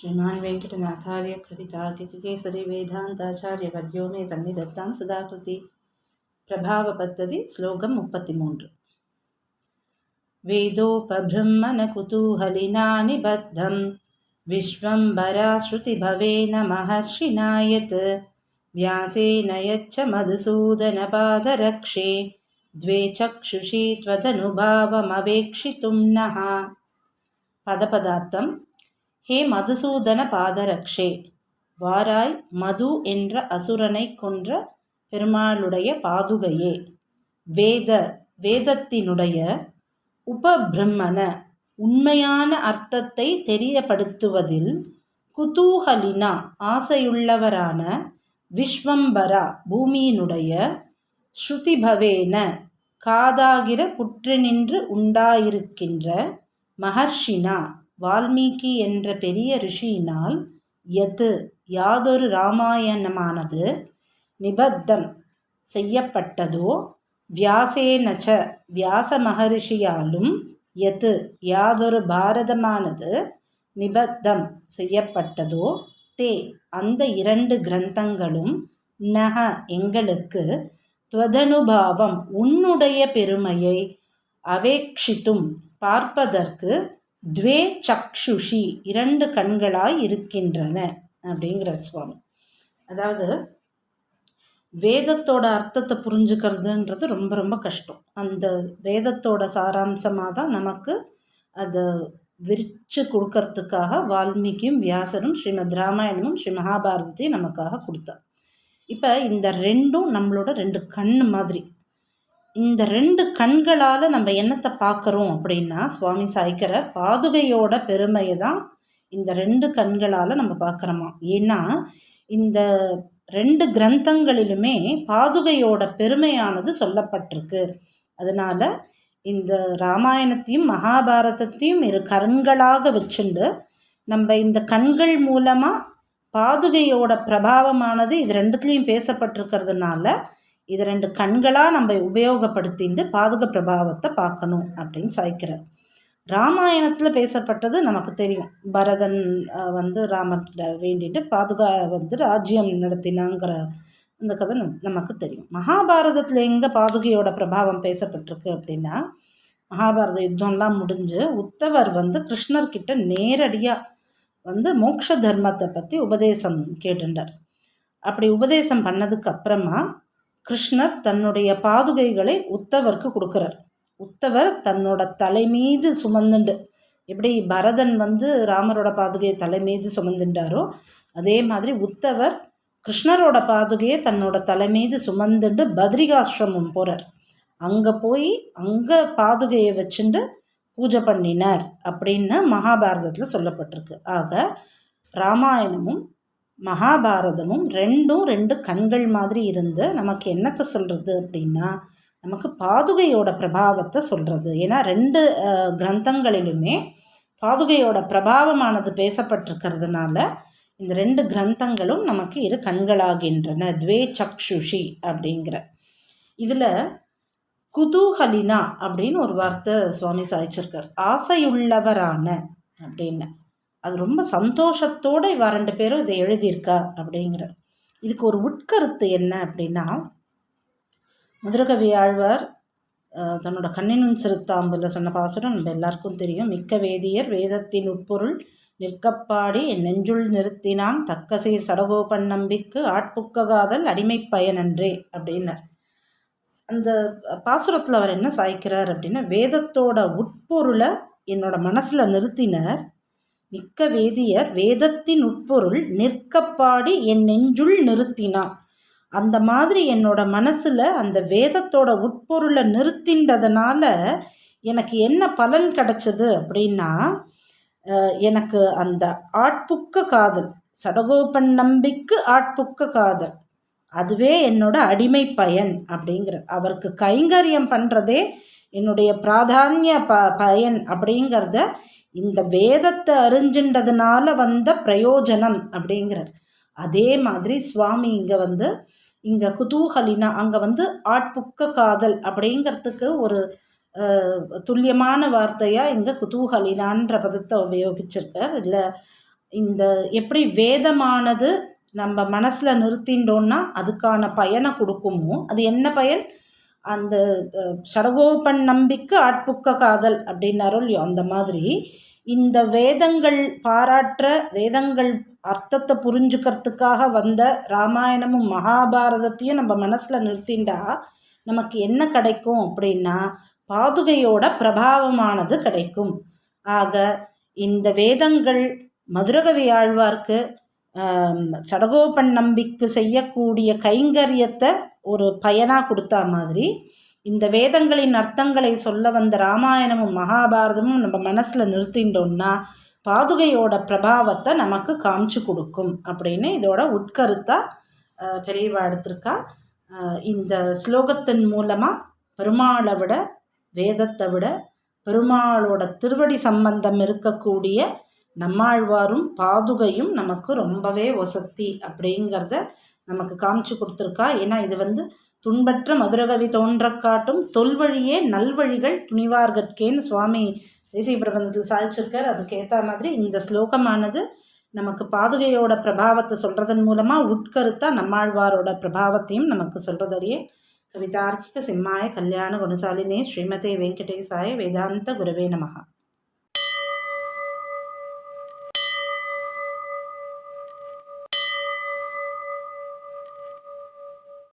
श्रीमान् श्रीमान्वेङ्कटनाचार्यकविताकिकिकेसरि वेदान्ताचार्यवर्यो मे सन्निधत्तां सदाकृति। प्रभावपद्धति श्लोकं मुप्तिमून् वेदोपब्रह्मनकुतूहलिनानिबद्धं विश्वं वराश्रुतिभवेन महर्षि नायत् व्यासेन यच्च मधुसूदनपादरक्षे द्वे चक्षुषी त्वदनुभावमवेक्षितुं नः। पदपदार्थं ஹே மதுசூதன பாதரக்ஷே வாராய் மது என்ற அசுரனை கொன்ற பெருமாளுடைய பாதுகையே. வேத வேதத்தினுடைய உபபிரம்மண உண்மையான அர்த்தத்தை தெரியப்படுத்துவதில் குதூகலினா ஆசையுள்ளவரான விஸ்வம்பரா பூமியினுடைய ஸ்ருதிபவேன காதாகிற புற்றினின்று உண்டாயிருக்கின்ற மகர்ஷினா. வால்மீகி என்ற பெரிய ரிஷியினால் எது யாதொரு ராமாயணமானது நிபத்தம் செய்யப்பட்டதோ வியாசேனச்ச வியாச மகரிஷியாலும் எது யாதொரு பாரதமானது நிபத்தம் செய்யப்பட்டதோ தே அந்த இரண்டு கிரந்தங்களும் நக எங்களுக்கு துவதனுபாவம் உன்னுடைய பெருமையை அவேக்ஷித்தும் பார்ப்பதற்கு துவே சக்ஷுஷி இரண்டு கண்களாய் இருக்கின்றன அப்படிங்கிறார் சுவாமி. அதாவது வேதத்தோட அர்த்தத்தை புரிஞ்சுக்கிறதுன்றது ரொம்ப ரொம்ப கஷ்டம். அந்த வேதத்தோட சாராம்சமாக தான் நமக்கு அதை விரித்து கொடுக்கறதுக்காக வால்மீகியும் வியாசரும் ஸ்ரீமத் ராமாயணமும் ஸ்ரீ மகாபாரதத்தையும் நமக்காக கொடுத்தார் இப்போ இந்த ரெண்டும் நம்மளோட ரெண்டு கண் மாதிரி. இந்த ரெண்டு கண்களால் நம்ம என்னத்தை பார்க்குறோம் அப்படின்னா சுவாமி சாய்க்கிற பாதுகையோட பெருமையை தான் இந்த ரெண்டு கண்களால் நம்ம பார்க்குறோமா ஏன்னா இந்த ரெண்டு கிரந்தங்களிலுமே பாதுகையோட பெருமையானது சொல்லப்பட்டிருக்கு. அதனால் இந்த ராமாயணத்தையும் மகாபாரதத்தையும் இரு கண்களாக வச்சுண்டு நம்ம இந்த கண்கள் மூலமாக பாதுகையோட பிரபாவமானது இது ரெண்டுத்துலேயும் பேசப்பட்டிருக்கிறதுனால இது ரெண்டு கண்களாக நம்ம உபயோகப்படுத்திட்டு பாதக பிரபாவத்தை பார்க்கணும் அப்படின்னு சாய்க்கிறார் ராமாயணத்தில் பேசப்பட்டது நமக்கு தெரியும். பரதன் வந்து ராமர்கிட்ட வேண்டிட்டு பாதுகா வந்து ராஜ்யம் நடத்தினாங்கிற அந்த கதை நமக்கு தெரியும். மகாபாரதத்தில் எங்கே பாதுகையோட பிரபாவம் பேசப்பட்டிருக்கு அப்படின்னா மகாபாரத யுத்தம்லாம் முடிஞ்சு உத்தவர் வந்து கிருஷ்ணர்கிட்ட நேரடியாக வந்து மோக்ஷ தர்மத்தை பற்றி உபதேசம் கேட்டுண்டார் அப்படி உபதேசம் பண்ணதுக்கு அப்புறமா கிருஷ்ணர் தன்னுடைய பாதுகைகளை உத்தவருக்கு கொடுக்குறார். உத்தவர் தன்னோட தலை மீது சுமந்துண்டு. எப்படி பரதன் வந்து ராமரோட பாதுகையை தலை மீது சுமந்துட்டாரோ அதே மாதிரி உத்தவர் கிருஷ்ணரோட பாதுகையை தன்னோட தலை மீது சுமந்துண்டு பத்ரிகாசிரமம் போகிறார் அங்கே போய் அங்கே பாதுகையை வச்சுட்டு பூஜை பண்ணினார் அப்படின்னு மகாபாரதத்தில் சொல்லப்பட்டிருக்கு. ஆக ராமாயணமும் மகாபாரதமும் ரெண்டும் ரெண்டு கண்கள் மாதிரி இருந்து நமக்கு என்னத்தை சொல்கிறது அப்படின்னா நமக்கு பாதுகையோட பிரபாவத்தை சொல்கிறது ஏன்னா ரெண்டு கிரந்தங்களிலுமே பாதுகையோட பிரபாவமானது பேசப்பட்டிருக்கிறதுனால இந்த ரெண்டு கிரந்தங்களும் நமக்கு இரு கண்களாகின்றன. துவே சக்ஷுஷி அப்படிங்கிற. இதில் குதூஹலினா அப்படின்னு ஒரு வார்த்தை சுவாமி சாய்ச்சிருக்கார் ஆசையுள்ளவரான அப்படின்னு. அது ரொம்ப சந்தோஷத்தோடு இவ ரெண்டு பேரும் இதை எழுதியிருக்கா அப்படிங்கிற இதுக்கு ஒரு உட்கருத்து என்ன அப்படின்னா முதுரகவி ஆழ்வார் தன்னோட கண்ணினும் சிறுத்தாம்பில் சொன்ன பாசுரம் நம்ம எல்லாருக்கும் தெரியும். மிக்க வேதியர் வேதத்தின் உட்பொருள் நிற்கப்பாடி என் நெஞ்சுள் நிறுத்தினான் தக்கசீர் சடகோபன் நம்பிக்கு ஆட்புக்ககாதல் அடிமை பயனன்றே அப்படின்னார். அந்த பாசுரத்தில் அவர் என்ன சாய்க்கிறார் அப்படின்னா வேதத்தோட உட்பொருளை என்னோட மனசில் நிறுத்தினர். மிக்க வேதியர் வேதத்தின் உட்பொருள் நிற்கப்பாடி என் நெஞ்சுள் நிறுத்தினான். அந்த மாதிரி என்னோட மனசில் அந்த வேதத்தோட உட்பொருளை நிறுத்தின்றதுனால எனக்கு என்ன பலன் கிடைச்சது அப்படின்னா எனக்கு அந்த ஆட்புக்க காதல் சடகோபன் நம்பிக்கு ஆட்புக்க காதல் அதுவே என்னோட அடிமை பயன் அப்படிங்கிற அவருக்கு கைங்கரியம் பண்ணுறதே என்னுடைய பிராதானிய ப பயன் அப்படிங்கிறத இந்த வேதத்தை அறிஞ்சின்றதுனால வந்த பிரயோஜனம் அப்படிங்கிறார் அதே மாதிரி சுவாமி இங்கே வந்து இங்கே குதூகலினா அங்கே வந்து ஆட்புக்க காதல் அப்படிங்கிறதுக்கு ஒரு துல்லியமான வார்த்தையாக இங்கே குதூகலினான்ற பதத்தை உபயோகிச்சிருக்கார். இதில் இந்த எப்படி வேதமானது நம்ம மனசில் நிறுத்திண்டோன்னா அதுக்கான பயனை கொடுக்குமோ அது என்ன பயன்? அந்த சடகோபன் நம்பிக்கு ஆட்புக்க காதல் அப்படின்னாரோ இல்லையோ அந்த மாதிரி. இந்த வேதங்கள் பாராட்டுற வேதங்கள் அர்த்தத்தை புரிஞ்சுக்கிறதுக்காக வந்த ராமாயணமும் மகாபாரதத்தையும் நம்ம மனசில் நிறுத்திண்டா நமக்கு என்ன கிடைக்கும் அப்படின்னா பாதுகையோட பிரபாவமானது கிடைக்கும். ஆக இந்த வேதங்கள் மதுரகவி ஆழ்வார்க்கு சடகோபன் நம்பிக்கு செய்யக்கூடிய கைங்கரியத்தை ஒரு பயனாக கொடுத்தா மாதிரி இந்த வேதங்களின் அர்த்தங்களை சொல்ல வந்த ராமாயணமும் மகாபாரதமும் நம்ம மனசில் நிறுத்திட்டோம்னா பாதுகையோட பிரபாவத்தை நமக்கு காமிச்சு கொடுக்கும் அப்படின்னு இதோட உட்கருத்தாக பெரியவா எடுத்திருக்கா. இந்த ஸ்லோகத்தின் மூலமாக பெருமாளை விட வேதத்தை விட பெருமாளோட திருவடி சம்பந்தம் இருக்கக்கூடிய நம்மாழ்வாரும் பாதுகையும் நமக்கு ரொம்பவே ஒசத்தி அப்படிங்கிறத நமக்கு காமிச்சு கொடுத்துருக்கா. ஏன்னா இது வந்து துன்பற்ற மதுரகவி தோன்ற காட்டும் தொல்வழியே நல்வழிகள் துணிவார்கட்கேன்னு சுவாமி தேசிய பிரபந்தத்தில் சாதிச்சிருக்கார். அதுக்கு ஏற்ற மாதிரி இந்த ஸ்லோகமானது நமக்கு பாதுகையோட பிரபாவத்தை சொல்கிறதன் மூலமாக உட்கருத்தா நம்மாழ்வாரோட பிரபாவத்தையும் நமக்கு சொல்கிறதடியே கவிதார்க்கிக சிம்மாய கல்யாண குணசாலினே ஸ்ரீமதே வெங்கடேசாய வேதாந்த குருவே நமகா